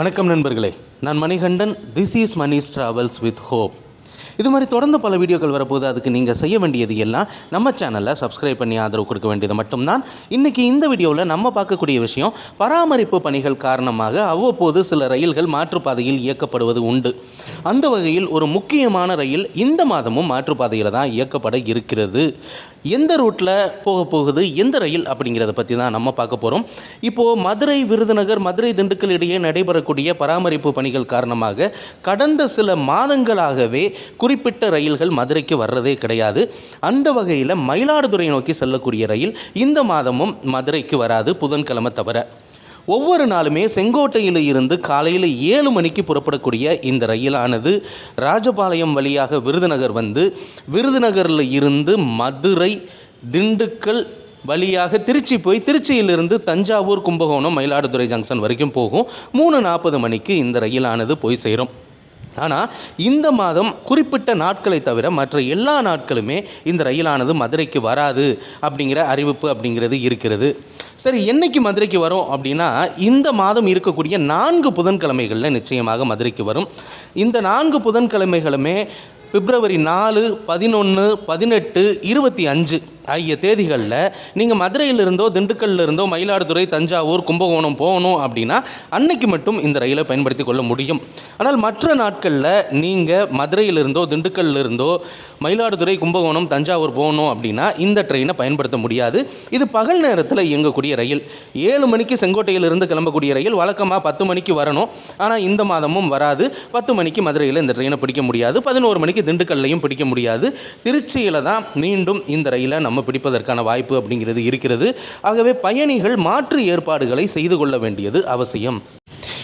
வணக்கம் நண்பர்களே. நான் Manikandan this is Mani's travels with hope இது மாதிரி தொடர்ந்து பல வீடியோக்கள் வரப்போது அதுக்கு நீங்கள் செய்ய வேண்டியது எல்லாம் நம்ம சேனலில் சப்ஸ்கிரைப் பண்ணி ஆதரவு கொடுக்க வேண்டியது மட்டும்தான். இன்றைக்கி இந்த வீடியோவில் நம்ம பார்க்கக்கூடிய விஷயம் பராமரிப்பு பணிகள் காரணமாக அவ்வப்போது சில ரயில்கள் மாற்றுப்பாதையில் இயக்கப்படுவது உண்டு. அந்த வகையில் ஒரு முக்கியமான ரயில் இந்த மாதமும் மாற்றுப்பாதையில் தான் இயக்கப்பட இருக்கிறது. எந்த ரூட்டில் போக போகுது எந்த ரயில் அப்படிங்கிறத பற்றி தான் நம்ம பார்க்க போகிறோம் இப்போது மதுரை விருதுநகர் மதுரை திண்டுக்கல் இடையே நடைபெறக்கூடிய பராமரிப்பு பணிகள் காரணமாக கடந்த சில மாதங்களாகவே குறிப்பிட்ட ரயில்கள் மதுரைக்கு வர்றதே கிடையாது. அந்த வகையில் மயிலாடுதுறை நோக்கி செல்லக்கூடிய ரயில் இந்த மாதமும் மதுரைக்கு வராது புதன்கிழமை தவிர. ஒவ்வொரு நாளுமே செங்கோட்டையில் இருந்து காலையில் ஏழு மணிக்கு புறப்படக்கூடிய இந்த ரயிலானது ராஜபாளையம் வழியாக விருதுநகர் வந்து விருதுநகரில் இருந்து மதுரை திண்டுக்கல் வழியாக திருச்சி போய் திருச்சியிலிருந்து தஞ்சாவூர் கும்பகோணம் மயிலாடுதுறை ஜங்ஷன் வரைக்கும் போகும். மூணு நாற்பது மணிக்கு இந்த ரயிலானது போய் சேரும். ஆனால் இந்த மாதம் குறிப்பிட்ட நாட்களை தவிர மற்ற எல்லா நாட்களுமே இந்த ரயிலானது மதுரைக்கு வராது அப்படிங்கிற அறிவிப்பு அப்படிங்கிறது இருக்கிறது. சரி என்னைக்கு மதுரைக்கு வரும் அப்படின்னா இந்த மாதம் இருக்கக்கூடிய நான்கு புதன்கிழமைகளில் நிச்சயமாக மதுரைக்கு வரும். இந்த நான்கு புதன்கிழமைகளுமே பிப்ரவரி நாலு பதினொன்று பதினெட்டு இருபத்தி அஞ்சு ஆகிய தேதிகளில் நீங்கள் மதுரையிலிருந்தோ திண்டுக்கல்ல இருந்தோ மயிலாடுதுறை தஞ்சாவூர் கும்பகோணம் போகணும் அப்படின்னா அன்னைக்கு மட்டும் இந்த ரயிலை பயன்படுத்தி கொள்ள முடியும். ஆனால் மற்ற நாட்களில் நீங்கள் மதுரையிலிருந்தோ திண்டுக்கல்ல இருந்தோ மயிலாடுதுறை கும்பகோணம் தஞ்சாவூர் போகணும் அப்படின்னா இந்த ட்ரெயினை பயன்படுத்த முடியாது. இது பகல் நேரத்தில் இயங்கக்கூடிய ரயில். ஏழு மணிக்கு செங்கோட்டையிலிருந்து கிளம்பக்கூடிய ரயில் வழக்கமாக பத்து மணிக்கு வரணும். ஆனால் இந்த மாதமும் வராது. பத்து மணிக்கு மதுரையில் இந்த ட்ரெயினை பிடிக்க முடியாது. பதினோரு மணிக்கு திண்டுக்கல்லையும் பிடிக்க முடியாது. திருச்சியில் தான் மீண்டும் இந்த ரயிலை நம்ம பிடிப்பதற்கான வாய்ப்பு அப்படிங்கிறது இருக்கிறது. ஆகவே பயணிகள் மாற்று ஏற்பாடுகளை செய்து கொள்ள வேண்டியது அவசியம்.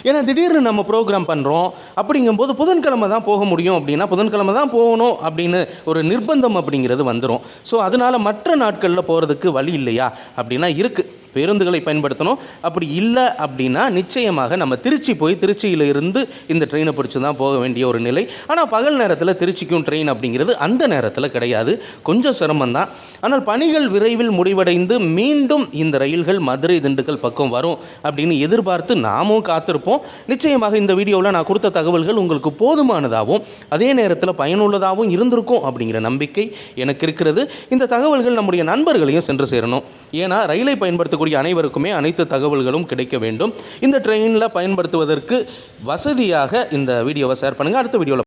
ஏன்னா திடீர்னு நம்ம ப்ரோக்ராம் பண்ணுறோம் அப்படிங்கும்போது புதன்கிழமை தான் போக முடியும் அப்படின்னா புதன்கிழமை தான் போகணும் அப்படின்னு ஒரு நிர்பந்தம் அப்படிங்கிறது வந்துடும் ஸோ அதனால் மற்ற நாட்களில் போகிறதுக்கு வழி இல்லையா அப்படின்னா இருக்குது பேருந்துகளை பயன்படுத்தணும். அப்படி இல்லை அப்படின்னா நிச்சயமாக நம்ம திருச்சி போய் திருச்சியில் இருந்து இந்த ட்ரெயினை பிடிச்சி தான் போக வேண்டிய ஒரு நிலை. ஆனால் பகல் நேரத்தில் திருச்சிக்கும் ட்ரெயின் அப்படிங்கிறது அந்த நேரத்தில் கிடையாது. கொஞ்சம் சிரமம் தான். ஆனால் பணிகள் விரைவில் முடிவடைந்து மீண்டும் இந்த ரயில்கள் மதுரை திண்டுக்கல் பக்கம் வரும் அப்படின்னு எதிர்பார்த்து நாமும் காத்திருப்போம். நிச்சயமாக இந்த வீடியோவில் நான் கொடுத்த தகவல்கள் உங்களுக்கு போதுமானதாகவும் அதே நேரத்தில் பயனுள்ளதாகவும் இருந்திருக்கும் அப்படிங்கிற நம்பிக்கை எனக்கு இருக்கிறது. இந்த தகவல்கள் நம்முடைய நண்பர்களையும் சென்று சேரணும். ஏன்னா ரயிலை பயன்படுத்தக்கூடிய அனைவருக்குமே அனைத்து தகவல்களும் கிடைக்க வேண்டும். இந்த ட்ரெயினில் பயன்படுத்துவதற்கு வசதியாக இந்த வீடியோவை ஷேர் பண்ணுங்கள் அடுத்த வீடியோவில்